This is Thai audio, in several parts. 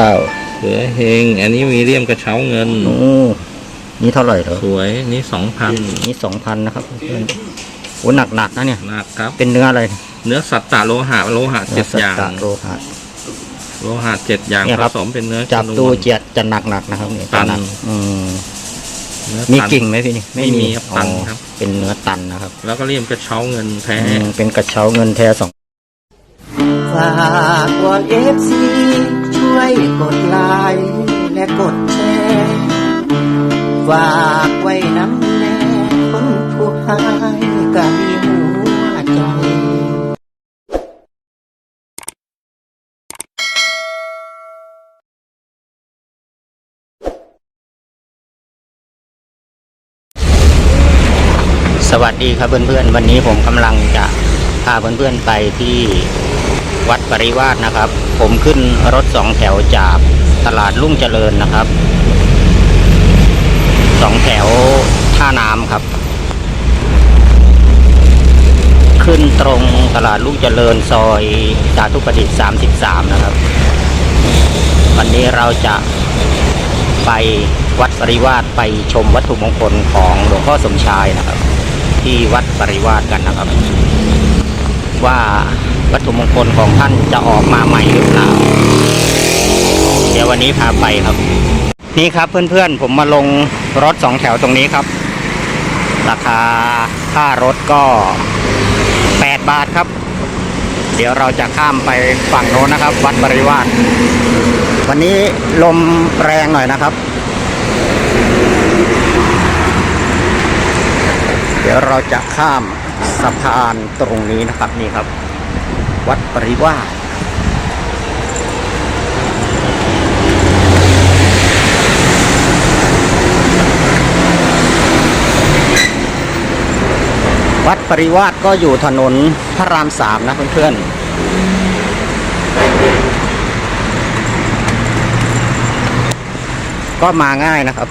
เก้าเสือเฮง อันนี้มีเรียมกระเช้าเงิน โอ้นี่เท่าไหร่เหรอสวย นี่สองพันนี่สองพันนะครับเพื่อนโอ้หนักหนักๆนะเนี่ย หนักครับ เป็นเนื้ออะไร เนื้อสัตตะโลหะ โลหะเจ็ดสัตอย่างตะโลหะ โลหะเจ็ดอย่างเนี่ยผครับสมเป็นเนื้อจับชนวนดูเจียดจะหนักหนักๆนะครับเนี่ยตันจะหกอืมเนื้อมีตันกิ่งไหมพี่นี่ไม่มีครับตันอ๋อครับ เป็นเนื้อตันนะครับ แล้วก็เรียมกระเช้าเงินแท้อืมเป็นกระเช้าเงินแท้สองฝากวอนเอฟซี ช่วยกดไลค์และกดแชร์ฝากไว้น้ำแน่คนผู้หายก็มีหัวใจสวัสดีครับเพื่อนๆ วันนี้ผมกำลังจะพาเพื่อนๆไปที่ วัดปริวาสนะครับ ผมขึ้นรถสองแถวจากตลาดลุ่งเจริญนะครับสองแถวท่าน้ำครับ ขึ้นตรงตลาดลุ่งเจริญซอยสาธุประดิษฐ์33 นะครับ วันนี้เราจะไปวัดปริวาสไปชมวัตถุมงคลของหลวงพ่อสมชายนะครับ ที่วัดปริวาสกันนะครับ ว่า วัตถุมงคลของท่านจะออกมาใหม่หรือเปล่า เดี๋ยววันนี้พาไปครับ นี่ครับเพื่อนๆ ผมมาลงรถสองแถวตรงนี้ครับ ราคาค่ารถก็ 8 บาทครับ เดี๋ยวเราจะข้ามไปฝั่งโน้นนะครับ วัดปริวาสวันนี้ลมแรงหน่อยนะครับ เดี๋ยวเราจะข้ามสะพานตรงนี้นะครับนี่ครับ วัดปริวาสวัดปริวาสก็อยู่ถนนพระรามสามนะเพื่อนๆ ก็มาง่ายนะครับ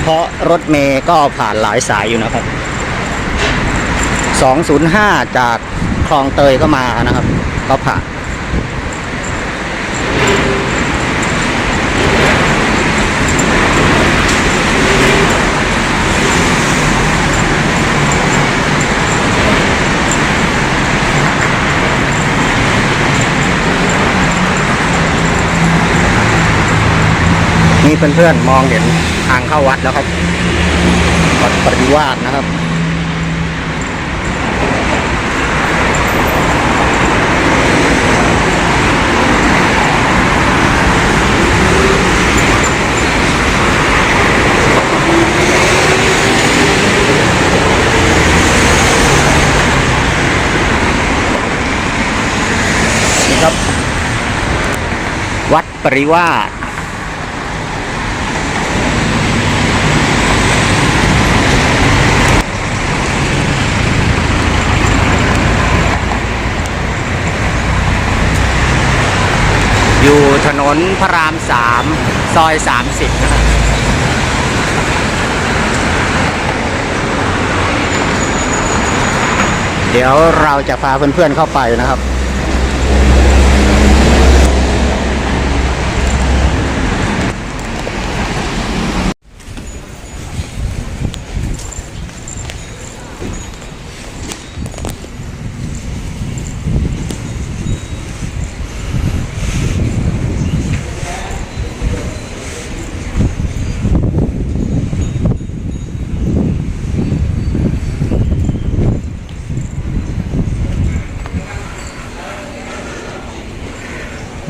เพราะรถเมย์ก็ผ่านหลายสายอยู่นะครับ 205 จาก คลองเตยก็มานะครับ ก็ผ่านนี่เพื่อนๆมองเห็นทางเข้าวัดแล้วครับวัดปริวาสนะครับ ปริวาสอยู่ถนนพระรามสามซอยสามสิบนะครับเดี๋ยวเราจะพาเพื่อนๆเข้าไปนะครับ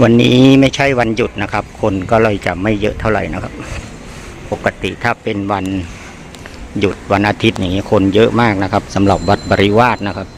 วันนี้ไม่ใช่วันหยุดนะครับ คนก็เลยจะไม่เยอะเท่าไหร่นะครับ ปกติถ้าเป็นวันหยุดวันอาทิตย์อย่างนี้คนเยอะมากนะครับสำหรับวัดบริวาสนะครับ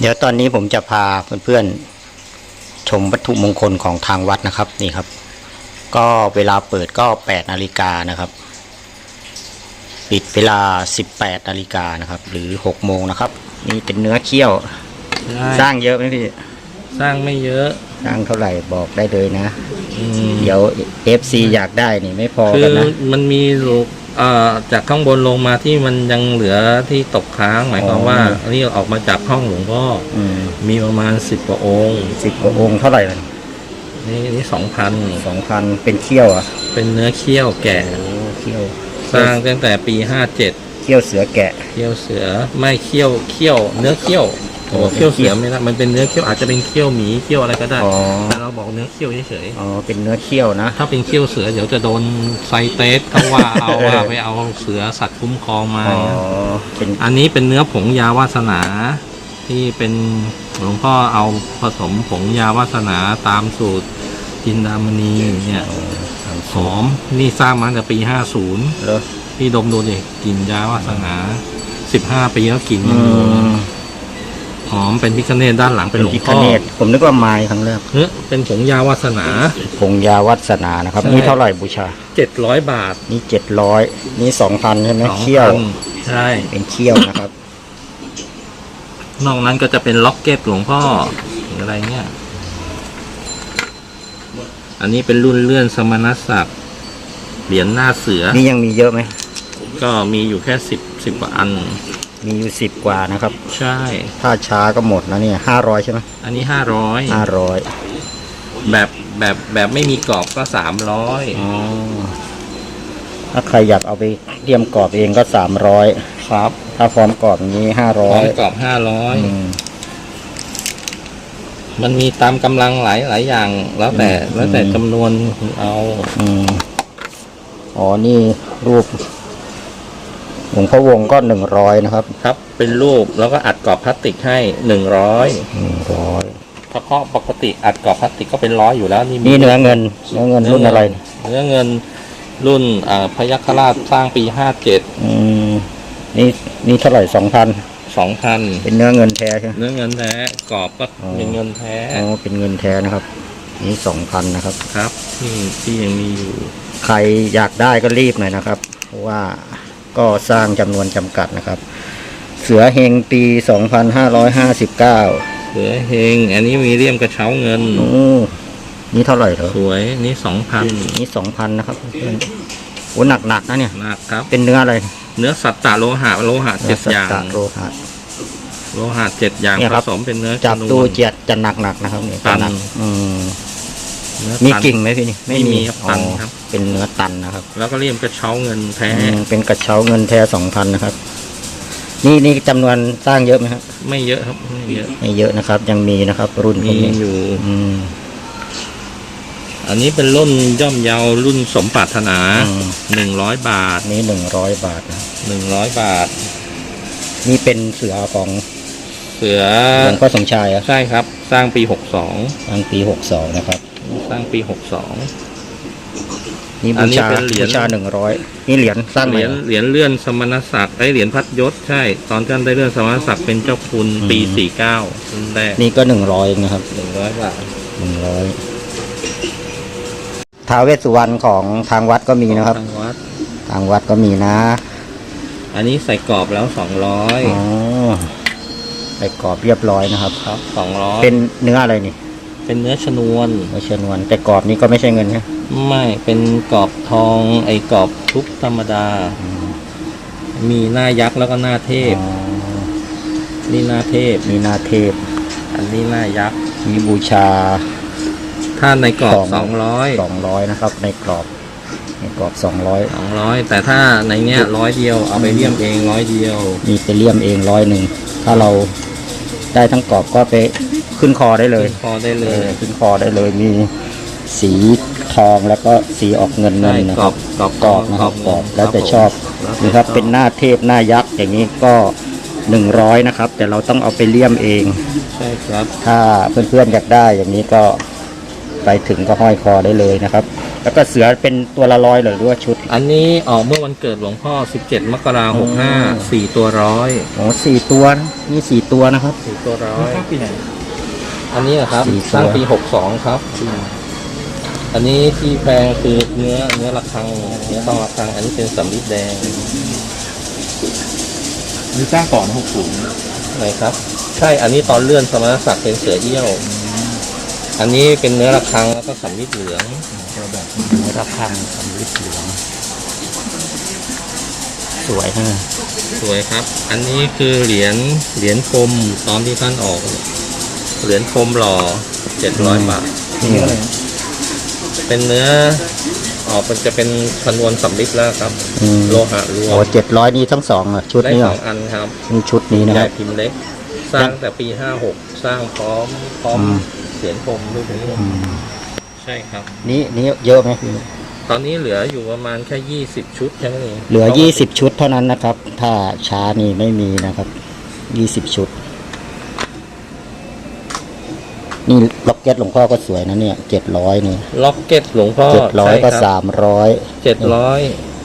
เดี๋ยวตอนนี้ผมจะพาเพื่อนๆชมวัตถุมงคลของทางวัดนะครับนี่ครับ ก็เวลาเปิดก็8นาฬิกานะครับ ปิดเวลา 18นาฬิกานะครับ หรือ6โมงนะครับ นี่เป็นเนื้อเคี่ยว สร้างเยอะไหมพี่สร้างไม่เยอะสร้างเท่าไหร่บอกได้เลยนะอืมเดี๋ยว FC อยากได้นี่ไม่พอคืกันอนะมันมีลูกเอ่อ จากข้างบนลงมาที่มันยังเหลือที่ตกค้าง หมายความอ๋อว่าอันนี้ออกมาจากห้องหลวงพ่ออืมมีประมาณสิบกว่าองค์สิบกว่าองค์เท่าไหร่ล่ะนี่นี่สองพันสองพันเป็นเคี่ยวอะ เป็นเนื้อเขี้ยวแกะโอ้เคี่ยว สร้างตั้งแต่ปีห้าเจ็ดเคี่ยวเสือแกะเขี้ยวเสือไม่เขี้ยวเขี้ยว เนื้อเขี้ยวโอ้โอ้เขี้ยวเสือไม่ได้มันเป็นเนื้อเขี้ยวอาจจะเป็นเขี้ยวหมีเขี้ยวอะไรก็ได้อ๋อ แต่เราบอกเนื้อเขี้ยวเฉยอ๋อเป็นเนื้อเคี่ยวนะ ๆถ้าเป็นเขี้ยวเสือเดี๋ยวจะโดนไซเตสเขาว่าเอาว่าไปเอาเสือสัตว์คุ้มครองมา อ๋อเป็นอันนี้เป็นเนื้อผงยาวาสนา ที่เป็นหลวงพ่อเอาผสมผงยาวาสนาตามสูตรจินดามณีเนี่ยหอมนี่สร้างมาตั้งแต่ปี 50 เหรอพี่ดมดูดิกลิ่นยาวาสนา 15 ปีแล้วกลิ่นอืยังอยู่มห อมเป็นพิคเนตด้านหลังเป็นหลวงพิพ่อเนตผมนึกว่าไม้ครั้งแรกเฮ้ยเป็นผงยาวาสนา ผงยาวัสนานะครับ ใช่ นี่เท่าไหร่บูชา700บาทนี่เจ็ดร้อยนี่สองพันใช่ไหมสองเคี่ยว พันใช่ เป็นเคี่ยวนะครับ นอกนั้นก็จะเป็นล็อกเก็ตหลวงพ่อหรืออะไรเนี่ย อันนี้เป็นรุ่นเลื่อนสมณศักดิ์เหรียญหน้าเสือ นี่ยังมีเยอะไหมก็มีอยู่แค่สิบสิบกว่าอัน มีอยู่สิบกว่านะครับ ใช่ ถ้าช้าก็หมดนะเนี่ยห้าร้อยใช่ไหมอันนี้ห้าร้อยห้าร้อยแบบแบบแบบไม่มีกรอบก็สามร้อยอ๋อถ้าใครอยากเอาไปเตรียมกรอบเองก็สามร้อยครับ ถ้าพร้อมกรอบอย่างนี้ห้าพร้ร้ออมยกรอบห้าร้อยอืมมันมีตามกำลังหลายหลายอย่าง แล้วแต่อืมแล้วแต่จำนวนเอา อืมอ๋อนี่รูป หลวงพ่อวงก็หนึ่งร้อยนะครับครับ เป็นรูปแล้วก็อัดกรอบพลาสติกให้หนึ่งร้อยหนึ่งร้อยเพราะปกติอัดกรอบพลาสติกก็เป็นร้อยอยู่แล้วนี่มีนี่เนื้อเงินเนื้อเงินรุ่นอะไรเนื้อเงินรุ่นอ่าพยัคฆราชสร้างปีห้าเจ็ดอืมนี่นี่เท่าไหร่สองพันสองพันเป็นเนื้อเงินแท้ใช่ไหม เนื้อเงินแท้กรอบก็อ๋อ เป็นเงินแท้อ๋อเป็นเงินแท้นะครับ นี่สองพันนะครับ ครับที่ที่ยังมีอยู่ ใครอยากได้ก็รีบหน่อยนะครับ เพราะว่า ก็สร้างจำนวนจำกัดนะครับ เสือเฮงปี 2559เหลือเฮง อันนี้มีเลี่ยมกระเช้าเงิน โอ้นี่เท่าไหร่เหรอสวย นี่สองพันนี่2,000นะครับเพื่อนโอ้หนักๆนะเนี่ย หนักครับ เป็นเนื้ออะไรเนื้อสัตตะโลหะ โลหะเจ็ดอย่างนื้สัตตะโลหะ โลหะเจ็ดอย่างเนี่ยผครับ สมเป็นเนื้อจับชนวนตู้เจียดจะหนักๆนะครับเนี่ยตัน จะหกอืม เนื้อมีตัน กิ่งไหมพี่นี่ไม่มีครับตันอ๋อครับเป็นเนื้อตันนะครับแล้วก็เลี่ยมกระเช้าเงินแท้ อืมเป็นกระเช้าเงินแท้2,000นะครับ นี่นี่จำนวนสร้างเยอะไหมครับไม่เยอะครับไม่เยอะไม่เยอะนะครับ ยังมีนะครับ รุ่นพวมีกนี้อยู่ อืมอันนี้เป็นรุ่นย่อมเยาวรุ่นสมปรารถนาอืมหนึ่งร้อยบาทอันนี้หนึ่งร้อยบาทนะหนึ่งร้อยบาท นี่เป็นเสือของเสือหลวงพ่อสมชายอะใช่ครับ สร้างปีหกสองตั้งปีหกสองนะครับ สร้างปีหกสอง นี่อับูนนี้ชาเป็นเหรียญ บูชาหนึ่งร้อยนี่เหรียญสร้างเหใหม่รียญเหรอเหรียญเลื่อนสมณศักดิ์ไอยเหรียญพัดยศใช่ ตอนท่านได้เลื่อนสมณศักดิ์เป็นเจ้าคุณอืมปีสี่เก้ารุ่นแรกนี่ก็หนึ่งร้อยนะครับหนึ่งร้อยบาทหนึ่งร้อยท้าวเวสสุวรรณของทางวัดก็มีนะครับ ทางวัด ทางวัดก็มีนะอันนี้ใส่กรอบแล้วสองร้อยอ๋อใส่กรอบเรียบร้อยนะครับ ครับสองร้อยเป็นเนื้ออะไรนี่ เป็นเนื้อชนวนเนื้อชนวนแต่กรอบนี้ก็ไม่ใช่เงินใช่ไหมไม่เป็นกรอบทองไอ้กรอบทุบธรรมดาอืมมีหน้ายักษ์แล้วก็หน้าเทพอ๋อนี่หน้าเทพ มีนาเทพ อันนี้หน้ายักษ์มีบูชาถ้าในกรอบสสอองงร้อยสองร้อยนะครับ ในกรอบในกรอบสองร้อยสองร้อยแต่ถ้าในเนี้ยร้อยเดียวเอาไปเลี่ยมเองร้อยเดียว มีไปเลี่ยมเองร้อยหนึ่งถ้าเราได้ทั้งกรอบก็ไป ขึ้นคอได้เลย พอได้เลเอยอขึ้นคอได้เลยมีสีทองแล้วก็สีออกเงินเงิใช่นนะกครอรับบกรอบกรอบนะครับกรอบแล้วแต่ผมชอบแล้วแต่นี่ครับชอเป็นหน้าเทพหน้ายักษ์อย่างนี้ก็หนึ่งร้อยนะครับ แต่เราต้องเอาไปเลี่ยมเอง ใช่ครับ ถ้าเพื่อนๆอยากได้อย่างนี้ก็ไปถึงก็ห้อยคอได้เลยนะครับ แล้วก็เสือเป็นตัวละร้อยเลยหรือว่าชุด อันนี้ออกเมื่อวันเกิดหลวงพ่อ 17 มกราคมอ๋อ65 4ตัวร้อยโอ้สี่ตัวนะนี่สี่ตัวนะครับ สี่ตัวร้อย อันนี้นะครับ สี่ตัว สร้างปี62ครับ อันนี้ที่แพงคือเนื้อเนื้อระฆังเนื้อทองระฆัง อันนี้เป็นสำลิดแดงนี่สร้างก่อนหกศูนย์ไหนครับ ใช่ อันนี้ตอนเลื่อนสมณศักดิ์เป็นเสือเอี้ยว อันนี้เป็นเนื้อระฆังแล้วก็สำลิดเหลืองระฆังสำริดเหลือง สวยฮะสวยครับ อันนี้คือเหรียญเหรียญพรมตอนที่ท่านออก เหรียญพรมหล่อ700บาท นี่เลยเป็นเนื้อออกมันจะเป็นชนวนสำลิดแล้วครับ อืมโลหะรวโอ้มเจ็ดร้อยนี่ทั้งสองอะชุดได้นี้สเหรอองอันครับนี่ชุดนี้นะใหคญ่รับ พิมพ์เล็ก สร้างแต่ปี56สร้างพร้อมพร้อมอืม เหรียญพรมรูปนี้อืมใช่ครับ นี่นี่เยอะไหมตอนนี้เหลืออยู่ประมาณแค่20ชุดแค่นั้นเองเหลือยี่สิบชุดเท่านั้นนะครับ ถ้าช้านี่ไม่มีนะครับยี่สิบชุด นี่ล็อกเก็ตหลวงพ่อก็สวยนะเนี่ยเจ็ดร้อยนี่ล็อกเก็ตหลวงพ่อเจ็ดร้อยใช่ก็คบสามร้อยเจ็ดร้อย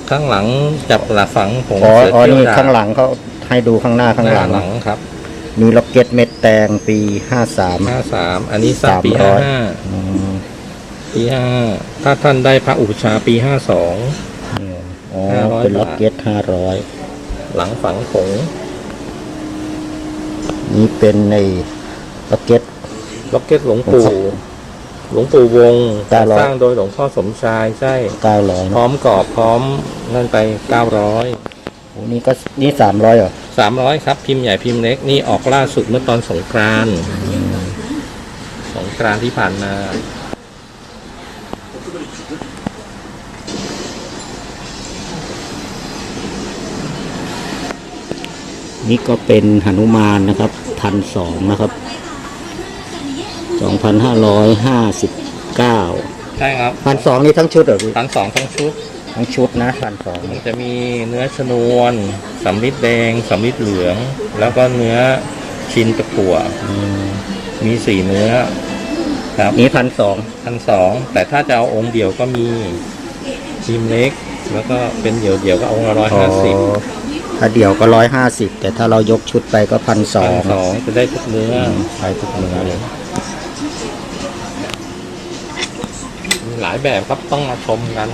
ข้างหลังจับหลักฝังผงอ๋อเสืออ๋อเขียวนี่ดาบข้างหลังเขาให้ดูข้างหน้าข้างหลังหลังครับ มีล็อกเก็ตเม็ดแตงปีห้าสามห้าสามอันนี้สร้างปีสามร้ห้าอยห้าปีห้าถ้าท่านได้พระอุปชฌาย์ปีห้าสองอ๋อห้าร้อยเป็นล็อกเก็ตห้าร้อยหลังฝังผงนี่เป็นในล็อกเก็ต ล็อกเก็ตหลวงปู่ หลวงปู่วงศ์เก้าร้อยสร้างโดยหลวงพ่อสมชายใช่เก้าร้อยพร้อมกรอบพร้อมนั่นไปเก้าร้อยโอ้นี่ก็นี่สามร้อยเหรอสามร้อยครับ พิมพ์ใหญ่พิมพ์เล็กนี่ออกล่าสุดเมื่อตอนสงกรานต์สงกรานต์ที่ผ่านมานี่ก็เป็นหนุมานนะครับพันสองนะครับ สองพันห้าร้อยห้าสิบเก้าใช่ครับพันสองนี่ทั้งชุดเหรอพี่พันสองทั้งชุด ทั้งชุดนะพันสองมันจะมีเนื้อชนวนสำลิดแดงสำลิดเหลือง แล้วก็เนื้อชินตะกั่วมีสี่เนื้อ ครับนี่พันสองพันสองแต่ถ้าจะเอาองค์เดียวก็มีพิมพ์เล็ก แล้วก็เป็นเดี่ยวเดี่ยวๆก็องค์ละร้อยห้าสิบถ้าเดี่ยวก็ร้อยห้าสิบแต่ถ้าเรายกชุดไปก็พันสอพังนสองจะได้ทุกเนื้อไปทุกเนื้อเลยายแบบครับต้องมาชมกัน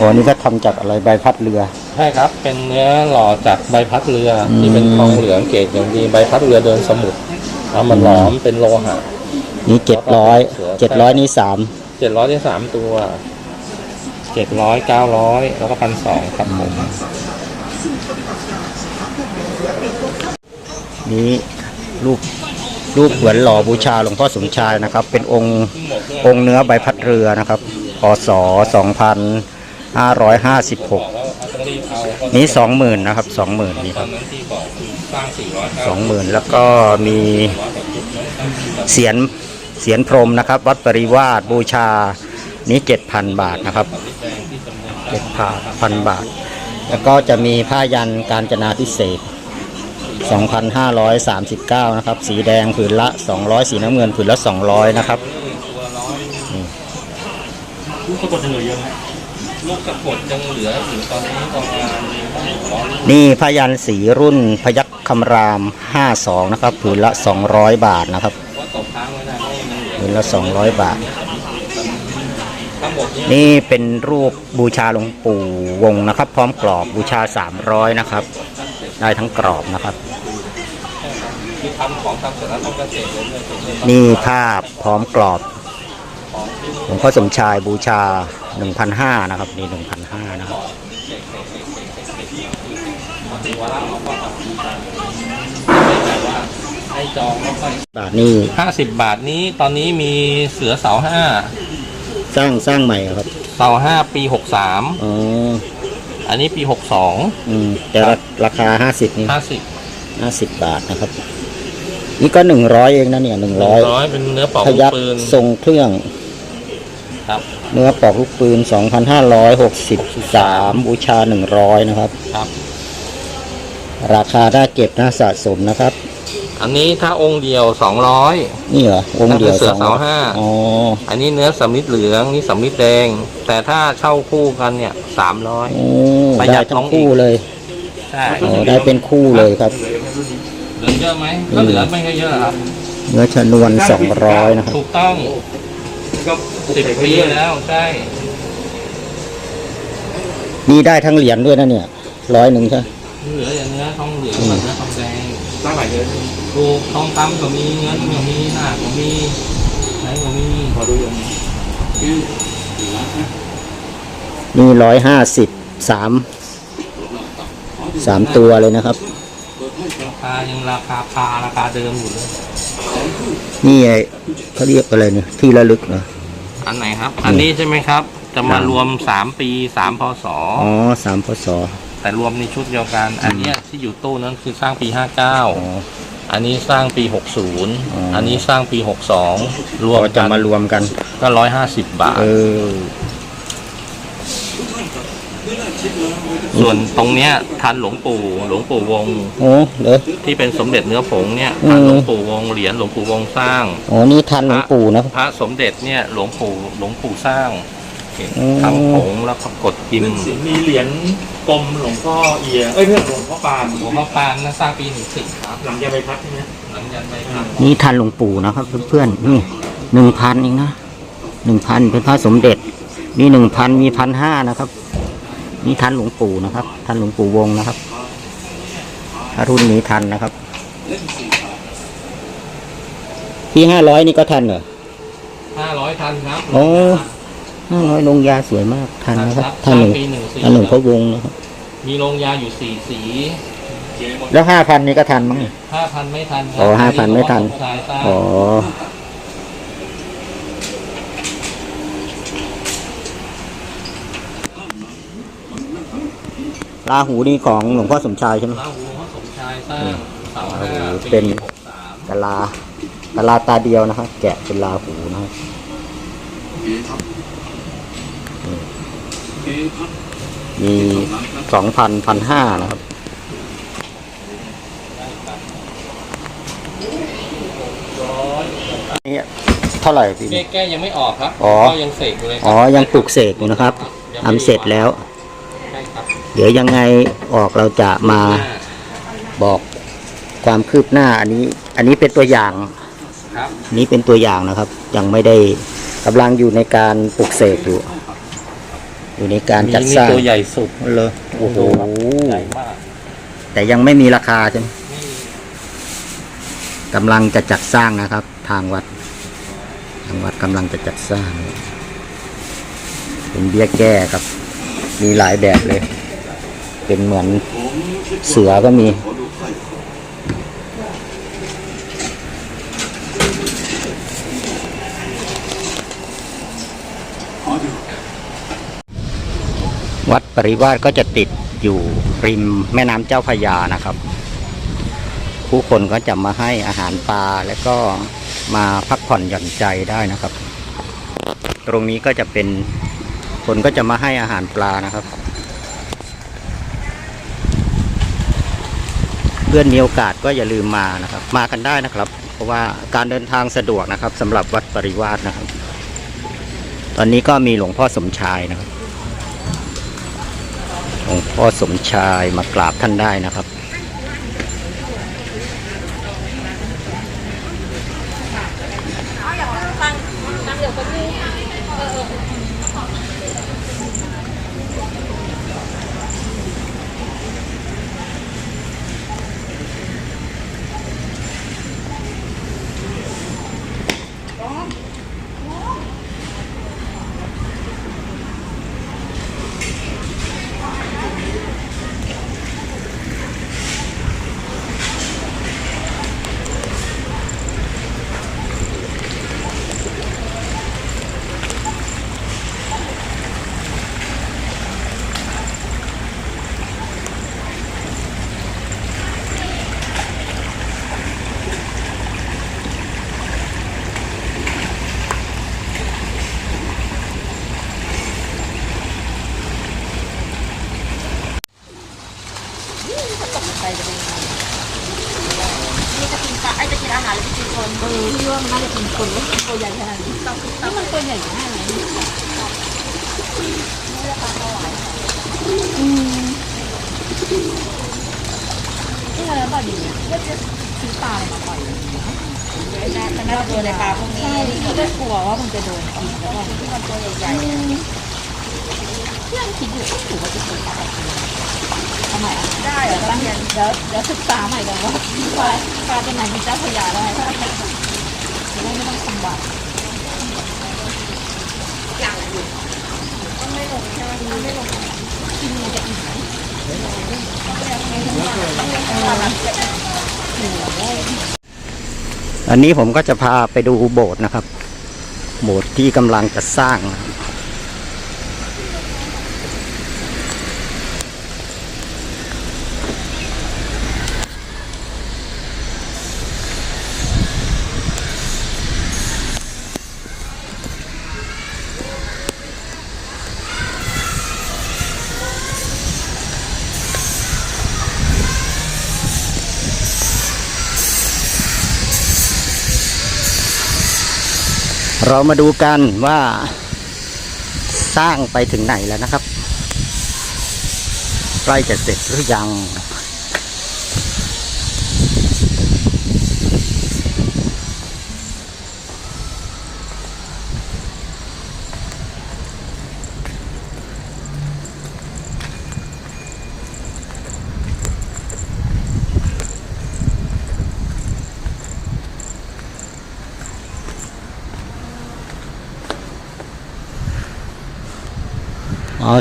อ๋อนี่ก็ทำจากอะไรใบพัดเรือ ใช่ครับ เป็นเนื้อหล่อจากใบพัดเรืออืมที่เป็นทองเหลืองเกรดอย่างดีใบพัดเรือเดินสมุทรเอามันหลอมเป็นโลหะ นี่เจ็ดร้อยเจ็ดร้อยนี่สาม เจ็ดร้อยได้สามตัวเจ็ดร้อยเก้าร้อยแล้วก็พันสองครับผมนี้รูปรูปเหมือนหล่อบูชาหลวงพ่อสมชายนะครับ เป็นองค์องค์เนื้อใบพัดเรือนะครับพศสองพันห้าร้อยห้าสิบหกนี้สองหมื่นนะครับสองหมื่นนี่ครับสอยสองหมื่นแล้วก็มีเสียน เสียนพรมนะครับ วัดปริวาสบูชานี้เจ็ดพันบาทนะครับเจ็ดพันบาท แล้วก็จะมีผ้ายันการจนาพิเศษ 2,539 นะครับ สีแดงผืนละ 200 สีน้ำเงินผืนละ 200 นะครับลูกสะกดยังเหลือเยอะไหมลูกสะกดยังเหลืออยู่ตอนนี้ประมาณร้อยลูกนี่พยันสีรุ่นพยัคฆ์คำราม 52 นะครับผืนละ 200 บาทนะครับ ผืนละ 200 บาททั้งหมดเนี่ยนี่เป็นรูปบูชาหลวงปู่วงนะครับ พร้อมกรอบบูชา 300 นะครับ ได้ทั้งกรอบนะครับคือทำของทำเสร็จแล้วต้องเกษตรเลยเนี่ยเสร็จเลยนี่ภาพพร้อมกรอบหลวงพ่อสมชายบูชา 1,500 นะครับ นี่ 1,500 นะครับ ให้จองแล้วค่อยบาทนี่ห้าสิบบาทนี้ตอนนี้มีเสือเสาห้าสร้างสร้างใหม่เหรอครับเสาห้าปีหกสามอ๋ออันนี้ปีหกสองอืมแต่ราราคา50นี่ห้าสิบ50บาทนะครับ นี่ก็100เองนะเนี่ย100ร้อยเป็นเนื้อเป่าพยักปืนทรงเครื่อง ครับ เนื้อปอกลูกปืน 2,563 บูชา 100 นะครับ ครับ ราคาน่าเก็บน่าสะสมนะครับ อันนี้ถ้าองค์เดียวสองร้อยนี่เหรอองค์เดียวนั่นคือเสือสองเสาห้าอ๋ออันนี้เนื้อสำลิดเหลืองนี่สำลิดแดง แต่ถ้าเช่าคู่กันเนี่ยสามร้อยโอ้ประหยัได้ดทั้น้องงคู่อีกเลยใช่โอ้ได้เป็นคู่เลยครับเหลือเยอะไหมก็เหลือไม่ค่อยเยอะครับเนื้อชนวน200นะครับถูกต้องสิบปีแล้วใช่นี่ได้ทั้งเหรียญด้วยนะเนี่ยร้อยหนึ่งใช่ไหมเหลืออย่างเนื้อทองเหลืองกับเนื้อทองแดง ตั้งหลายเดือนถูกทองคำก็มีเงินก็มีหน้าก็มีไหนก็มีพอดูอย่างนี้นี่ร้อยห้าสิบสามสามตัวเลยนะครับ ราคายังราคาพาราคาเดิมอยู่เลยนี่ไอ้เขาเรียกอะไรเนี่ยที่ระลึกเหรออันไหนครับ อันนี้ใช่ไหมครับ จะมารวมสามปีสามพศอ๋อสามพศ แต่รวมในชุดเดียวกัน อันเนี้ยที่อยู่ตู้นั้นคือสร้างปีห้าเก้าอ๋ออันนี้สร้างปีหกศูนย์อ๋ออัอันนี้สร้างปีหกสองรวมก็จะกันมารวมกัน ก็ร้อยห้าสิบบาท เออ ส่วนตรงเนี้ยทันหลวงปู่หลวงปู่วงโอ้เหรอที่เป็นสมเด็จเนื้อผงเนี่ยอืมทันหลวงปู่วงเหรียญหลวงปู่วงสร้าง อ๋อ นี่ทันหลวงปู่นะ พระสมเด็จเนี่ยหลวงปู่หลวงปู่สร้างเห็นอืม ทำผงแล้วก็กดพิมพ์มีเหรียญกลมหลวงพ่อเอียเอ้ยเพื่อนหลวงพ่อปานหลวงพ่อปานนะสร้างปีหนึ่งสี่ครับหลังยาใบพัดใช่ไหมหลังยันใบพัดนี่ทันหลวงปู่นะครับเพื่อนๆนี่หนึ่งพันเองนะหนึ่งพันเป็นพระสมเด็จ มีหนึ่งพันมีพันห้านะครับ นี่ทันหลวงปู่นะครับ ทันหลวงปู่วงนะครับถ้ารุ่นนี้ทันนะครับ ที่ห้าร้อยนี่ก็ทันเหรอห้าร้อยทันครับโอ้ ห้าร้อยลงยาสวยมากทันนะครับสทันร้างหนึ่งปีหนึ่งสี่ทันหนึ่งพระวงศ์นะครับ มีโรงยาอยู่สี่สีแล้วห้าพันนี่ก็ทันมั้งห้าพันไม่ทันครับอ๋อ5,000ไม่ทันหลวงพ่อสมชายสร้างอ๋อลาหูนี่ของหลวงพ่อสมชายใช่ไหมพระหลวงพ่อสมชายสร้างเสาห้าโอ้โหปีเป็นหกสามกะลากะลาตาเดียวนะครับแกะเป็นลาหูนะครับ มีสองพันพันห้านะครับ นี่เท่าไหร่พี่ แก้แก้ยังไม่ออกครับอ๋อ ก็ยังเสกอยู่เลยครัอ๋อยังปลุกเสกอยู่นะครับทำเสร็จแล้ว ใช่ครับเดี๋ยวยังไงออกเราจะมาบอกความคืบหน้า อันนี้ อันนี้เป็นตัวอย่าง ครับอันนี้เป็นตัวอย่างนะครับ ยังไม่ได้กำลังอยู่ในการปลุกเสกอยู่ อยู่ในการมีจัดนี่สร้างตัวใหญ่สุดเลยโอ้โหใหญ่มาก แต่ยังไม่มีราคาใช่ไหมไม่มีกำลังจะจัดสร้างนะครับ ทางวัด ทางวัดกำลังจะจัดสร้าง เป็นเบี้ยแก้ครับ มีหลายแบบเลย เป็นเหมือนเสือก็มี ปริวาสก็จะติดอยู่ริมแม่น้ำเจ้าพระยานะครับ ผู้คนก็จะมาให้อาหารปลาแล้วก็มาพักผ่อนหย่อนใจได้นะครับ ตรงนี้ก็จะเป็นคนก็จะมาให้อาหารปลานะครับ เพื่อนมีโอกาสก็อย่าลืมมานะครับ มากันได้นะครับ เพราะว่าการเดินทางสะดวกนะครับสำหรับวัดปริวาสนะครับ ตอนนี้ก็มีหลวงพ่อสมชายนะครับ องค์พ่อสมชายมากราบท่านได้นะครับ ไมอะได้เหรอตั้งเดี๋ยวเดี๋ยวศึกษาใหม่กันว่าปลาปลาตัวไหนมีเจ้าพญาได้จะได้ไม่ต้องทำบาปอย่างอื่ต้องไม่ลงใช่ไหมต้องไม่ลงกินมันจะอิ่มไหมอันนี้ผมก็จะพาไปดูโบสถ์นะครับ โบสถ์ที่กำลังจะสร้างนะ เรามาดูกันว่าสร้างไปถึงไหนแล้วนะครับ ใกล้จะเสร็จหรือยัง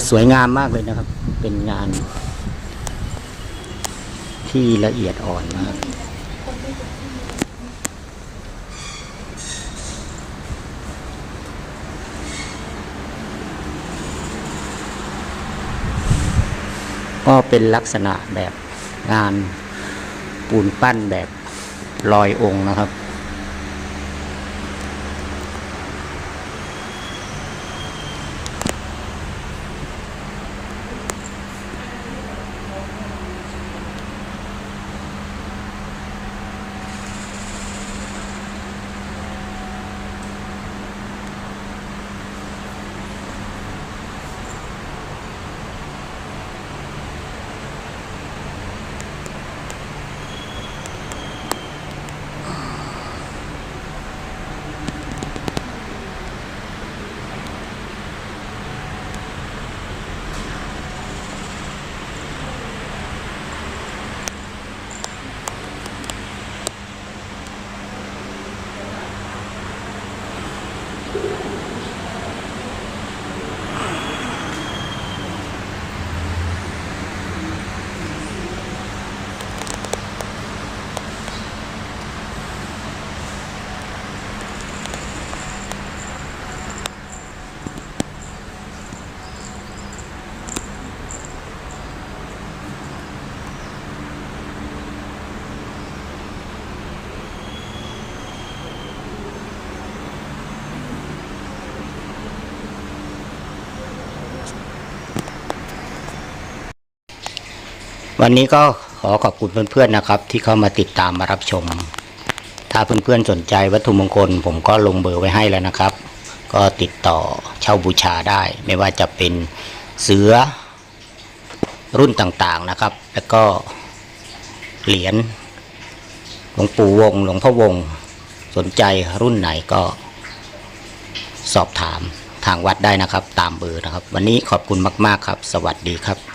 สวยงามมากเลยนะครับ เป็นงาน ที่ละเอียดอ่อนมากก็เป็นลักษณะแบบงานปูนปั้นแบบลอยองค์นะครับ วันนี้ก็ขอขอบคุณเพื่อนๆนะครับ ที่เข้ามาติดตามมารับชม ถ้าเพื่อนๆสนใจวัตถุมงคล ผมก็ลงเบอร์ไว้ให้แล้วนะครับ ก็ติดต่อเช่าบูชาได้ ไม่ว่าจะเป็นเสือรุ่นต่างๆนะครับ แล้วก็เหรียญหลวงปู่วงหลวงพ่อวงสนใจรุ่นไหนก็สอบถามทางวัดได้นะครับ ตามเบอร์นะครับ วันนี้ขอบคุณมาก ๆ ครับ สวัสดีครับ